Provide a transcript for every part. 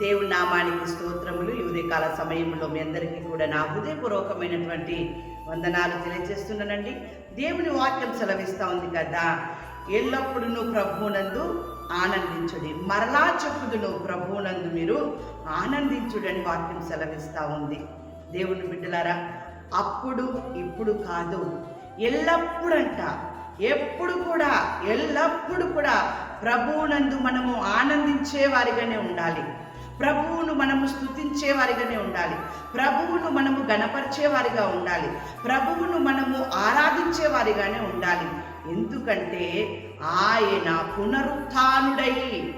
దేవుడి నామానికి స్తోత్రములు. ఈ ఉదయకాల సమయంలో మీ అందరికీ కూడా నా హృదయపూర్వకమైనటువంటి వందనాలు తెలియజేస్తున్నానండి. దేవుని వాక్యం సెలవిస్తూ ఉంది కదా ఎల్లప్పుడూ ప్రభువునందు ఆనందించుడి. మరలా చెప్పుదును ప్రభువునందు మీరు ఆనందించుడని వాక్యం సెలవిస్తూ ఉంది. దేవుని బిడ్డలారా అప్పుడు ఇప్పుడు కాదు ఎల్లప్పుడంట ఎప్పుడు కూడా ఎల్లప్పుడు కూడా ప్రభువునందు మనము ఆనందించే వారిగానే ఉండాలి. ప్రభువును మనము స్తుతించే వారిగానే ఉండాలి. ప్రభువును మనము గణపరిచేవారిగా ఉండాలి. ప్రభువును మనము ఆరాధించే వారిగానే ఉండాలి. ఎందుకంటే ఆయన పునరుత్నుడై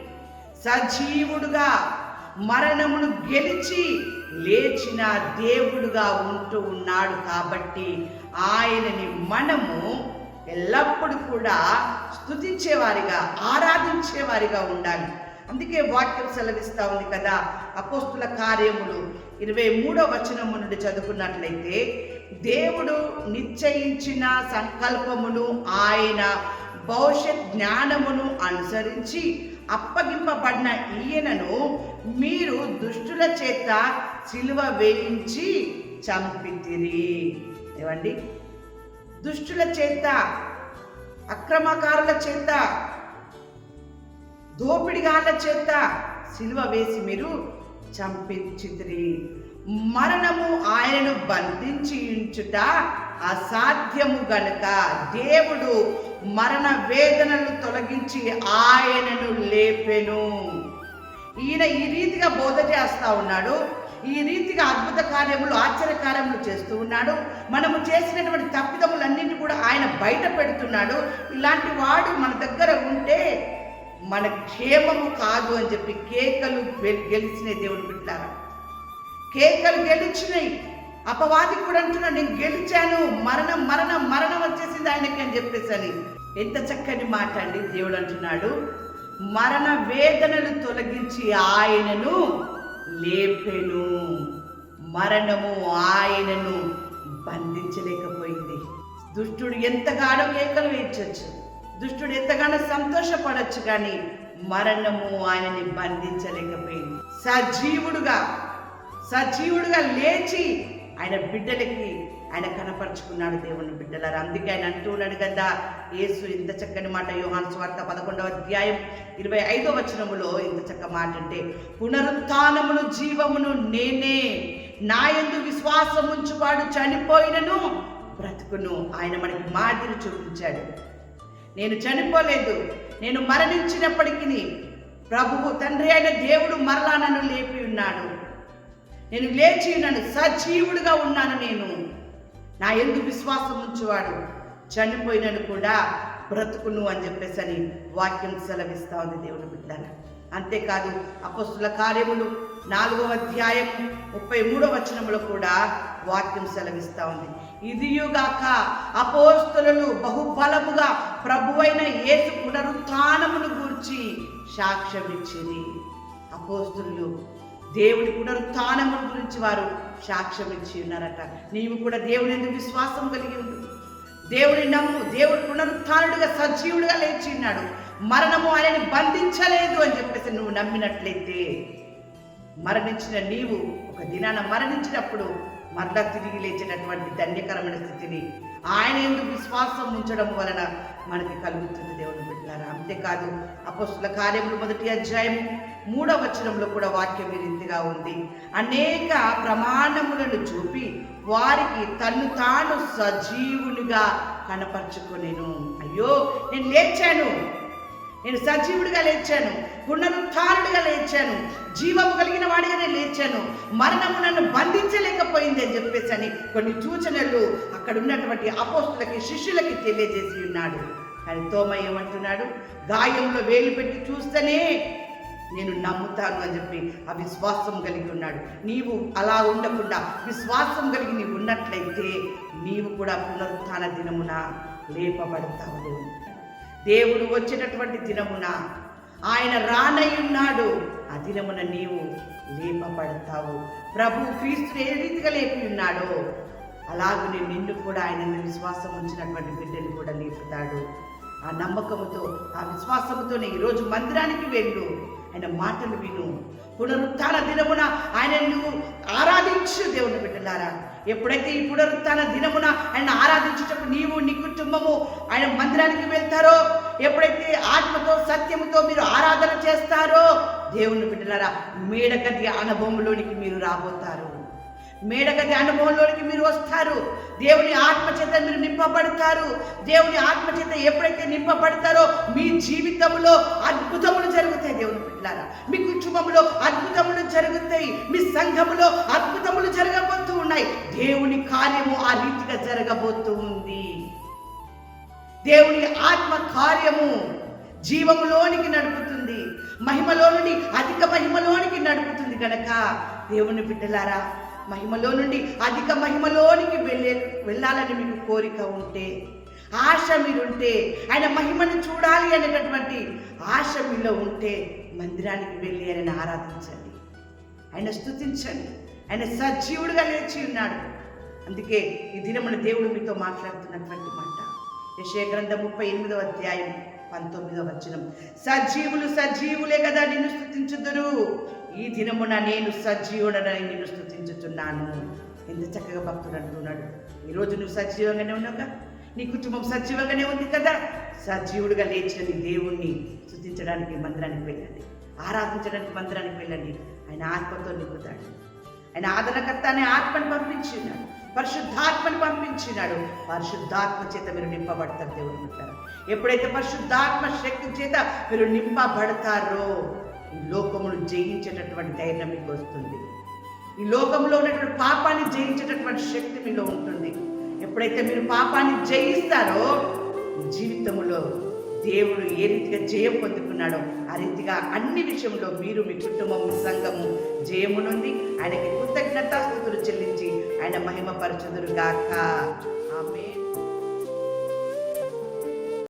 సజీవుడుగా మరణమును గెలిచి లేచిన దేవుడుగా ఉంటూ ఉన్నాడు కాబట్టి ఆయనని మనము ఎల్లప్పుడూ కూడా స్థుతించేవారిగా ఆరాధించేవారిగా ఉండాలి. అందుకే వాక్యం సెలవిస్తా ఉంది కదా. అపోస్తుల కార్యములు ఇరవై మూడో వచనము నుండి చదువుకున్నట్లయితే దేవుడు నిశ్చయించిన సంకల్పమును ఆయన భవిష్యత్ జ్ఞానమును అనుసరించి అప్పగింపబడిన ఈయనను మీరు దుష్టుల చేత సిలువ వేయించి చంపితిరి. ఏమండి? దుష్టుల చేత అక్రమకారుల చేత దోపిడిగాళ్ళ చేత సిలువ వేసి మీరు చంపించితిరి. మరణము ఆయనను బంధించి ఉంచుట అసాధ్యము గనుక. దేవుడు మరణ వేదనలు తొలగించి ఆయనను లేపెను. ఈయన ఈ రీతిగా బోధ చేస్తూ ఉన్నాడు. ఈ రీతిగా అద్భుత కార్యములు ఆశ్చర్య కార్యములు చేస్తూ ఉన్నాడు. మనము చేసినటువంటి తప్పిదములన్నింటి కూడా ఆయన బయట పెడుతున్నాడు. ఇలాంటి వాడు మన దగ్గర ఉంటే మన క్షేమము కాదు అని చెప్పి కేకలు గెలిచినాయి దేవుని బిడ్డారా. కేకలు గెలిచినాయి. అపవాది కూడా అంటున్నాడు నేను గెలిచాను. మరణం మరణం మరణం వచ్చేసింది ఆయనకి అని చెప్పేసి అని ఎంత చక్కని మాట అండి దేవుడు అంటున్నాడు. మరణ వేదనలు తొలగించి ఆయనను లేపెను. మరణము ఆయనను బంధించలేకపోయింది. దుష్టుడు ఎంతగానో కేకలు వేయచ్చు దుష్టుడు ఎంతగానో సంతోషపడచ్చు కానీ మరణము ఆయనని బంధించలేకపోయింది. సజీవుడుగా సజీవుడుగా లేచి ఆయన బిడ్డలకి ఆయన కనపరుచుకున్నాడు దేవుని బిడ్డలారు. అందుకే ఆయన అంటూ ఉన్నాడు కదా యేసు ఇంత చక్కని మాట యోహాన్ స్వార్థ పదకొండవ అధ్యాయం ఇరవై ఐదో వచనములో ఇంత చక్క మాట అంటే పునరుత్నమును జీవమును నేనే నా ఎందు విశ్వాసం ఉంచువాడు చనిపోయినను బ్రతుకును. ఆయన మనకి మాదిరి చూపించాడు. నేను చనిపోలేదు. నేను మరణించినప్పటికీ ప్రభువు తండ్రి అయిన దేవుడు మరలా నన్ను లేపి ఉన్నాడు. నేను లేచి ఉన్నాను సజీవుడుగా ఉన్నాను నేను. నా ఎందు విశ్వాసం ఉంచేవాడు. చనిపోయినను కూడా బ్రతుకును అని చెప్పేసి అని వాక్యం సెలవిస్తా ఉంది దేవుని బిడ్డారా అంతేకాదు అపస్తుల కార్యములు నాలుగవ అధ్యాయం ముప్పై మూడవ వచనంలో కూడా వాక్యం సెలవిస్తూ ఉంది. ఇదియుగాక అపోస్తులు బహుబలముగా ప్రభువైన యేసు పునరుత్నమును గూర్చి ఇచ్చింది అపోస్తులు దేవుడి పునరుత్నమును గురించి వారు సాక్ష్యం ఇచ్చి ఉన్నారట. నీవు కూడా దేవుని ఎందుకు విశ్వాసం కలిగి ఉండు? దేవుని నమ్ము దేవుడు పునరుత్నుడుగా సజీవుడుగా లేచి ఉన్నాడు. మరణము ఆయనని బంధించలేదు అని చెప్పేసి నువ్వు నమ్మినట్లయితే మరణించిన నీవు ఒక దినాన మరణించినప్పుడు మరలా తిరిగి లేచినటువంటి ధన్యకరమైన స్థితిని ఆయన ఎందుకు విశ్వాసం ఉంచడం వలన మనకి కలుగుతుంది దేవుని బిడ్డలారా? అంతేకాదు అపస్తుల కార్యములు మొదటి అధ్యాయం మూడవ వచనంలో కూడా వాక్యం విరింతిగా ఉంది. అనేక ప్రమాణములను చూపి వారికి తను తాను సజీవునిగా కనపరుచుకునేను. అయ్యో నేను లేచాను. నేను సజీవుడిగా లేచాను పునరుత్థానుడిగా లేచాను జీవము కలిగిన వాడిగా నేను లేచాను మరణము నన్ను బంధించలేకపోయింది అని చెప్పేసి అని కొన్ని సూచనలు అక్కడ ఉన్నటువంటి అపోస్తులకి శిష్యులకి తెలియజేసి ఉన్నాడు. కానీ తోమ ఏమంటున్నాడు? గాయంలో వేలు పెట్టి చూస్తేనే నేను నమ్ముతాను అని చెప్పి ఆ విశ్వాసం కలిగి ఉన్నాడు. నీవు అలా ఉండకుండా విశ్వాసం కలిగి నీవు ఉన్నట్లయితే నీవు కూడా పునరుత్థాన దినమున లేపబడతావు. దేవుడు వచ్చినటువంటి దినమున ఆయన రానయ్యున్నాడు ఆ దినమున నీవు లేపబడతావు. ప్రభు క్రీస్తు ఏ రీతిగా లేపి ఉన్నాడో అలాగనే నిన్ను కూడా ఆయన విశ్వాసం ఉంచినటువంటి బిడ్డను కూడా లేపుతాడు. ఆ నమ్మకముతో ఆ విశ్వాసముతోనే ఈరోజు మందిరానికి వెళ్ళు. ఆయన మాటలు విను. పునరుత్థాన దినమున ఆయన నువ్వు ఆరాధించు దేవుని బిడ్డలారా. ఎప్పుడైతే ఈ పునరుత్న దినమున ఆయన ఆరాధించేటప్పుడు నీవు నీ కుటుంబము ఆయన మందిరానికి వెళ్తారో ఎప్పుడైతే ఆత్మతో సత్యముతో మీరు ఆరాధన చేస్తారో దేవుని బిడ్డలారా మేడగది అనుభవంలోనికి మీరు రాబోతారు. మేడగది అనుభవంలోనికి మీరు వస్తారు. దేవుని ఆత్మ చేత మీరు నింపబడతారు. దేవుని ఆత్మ చేత ఎప్పుడైతే నింపబడతారో మీ జీవితంలో అద్భుతములు జరుగుతాయి దేవుని బిడ్డలారా. మీ కుటుంబంలో అద్భుతములు జరుగుతాయి. మీ సంఘములో అద్భుతములు జరగబోతూ ఉన్నాయి. దేవుని కార్యము ఆ రీతిగా జరగబోతూ ఉంది. దేవుని ఆత్మ కార్యము జీవములోనికి నడుపుతుంది. మహిమలో నుండి అధిక మహిమలోనికి నడుపుతుంది కనుక దేవుని బిడ్డలారా మహిమలో నుండి అధిక మహిమలోనికి వెళ్ళే వెళ్ళాలని మీకు కోరిక ఉంటే ఆశ మీరుంటే ఆయన మహిమను చూడాలి అనేటటువంటి ఆశ మీలో ఉంటే మందిరానికి వెళ్ళి ఆయన ఆరాధించండి. ఆయన స్థుతించండి ఆయన సజీవుడిగా లేచి ఉన్నాడు. అందుకే ఈ దినమున దేవుడు మీతో మాట్లాడుతున్నటువంటి మాట. యశయ ముప్పై ఎనిమిదవ అధ్యాయం పంతొమ్మిదవ వచనం. సజీవులు సజీవులే కదా నిన్ను స్థుతించుదురు ఈ దినమున నేను సజీవుడనని నిన్ను స్థుతించుతున్నాను ఎంత చక్కగా భక్తుడు అంటున్నాడు. ఈరోజు నువ్వు సజీవంగానే ఉన్నావుగా నీ కుటుంబం సజీవంగానే ఉంది కదా? సజీవుడుగా లేచిన నీ దేవుణ్ణి స్థుతించడానికి మందిరానికి వెళ్ళండి. ఆరాధించడానికి మందిరానికి వెళ్ళండి. ఆయన ఆత్మతో నింపుతాడు. ఆయన ఆదరణకర్త అనే ఆత్మని పంపించినాడు పరిశుద్ధాత్మని పంపించినాడు. పరిశుద్ధాత్మ చేత మీరు నింపబడతారు దేవుడు అంటారు ఎప్పుడైతే పరిశుద్ధాత్మ శక్తి చేత మీరు నింపబడతారో ఈ లోకమును జయించేటటువంటి ధైర్యం మీకు వస్తుంది. ఈ లోకంలో ఉన్నటువంటి పాపాన్ని జయించేటటువంటి శక్తి మీలో ఉంటుంది. ఎప్పుడైతే మీరు పాపాన్ని జయిస్తారో జీవితంలో దేవుడు ఏ రీతిగా జయం పొందుకున్నాడో ఆ రీతిగా అన్ని విషయంలో మీరు మీ కుటుంబం సంఘము జయమునుంది. ఆయనకి కృతజ్ఞతాస్థుతులు చెల్లించి ఆయన మహిమ పరచుదురుగాక ఆమె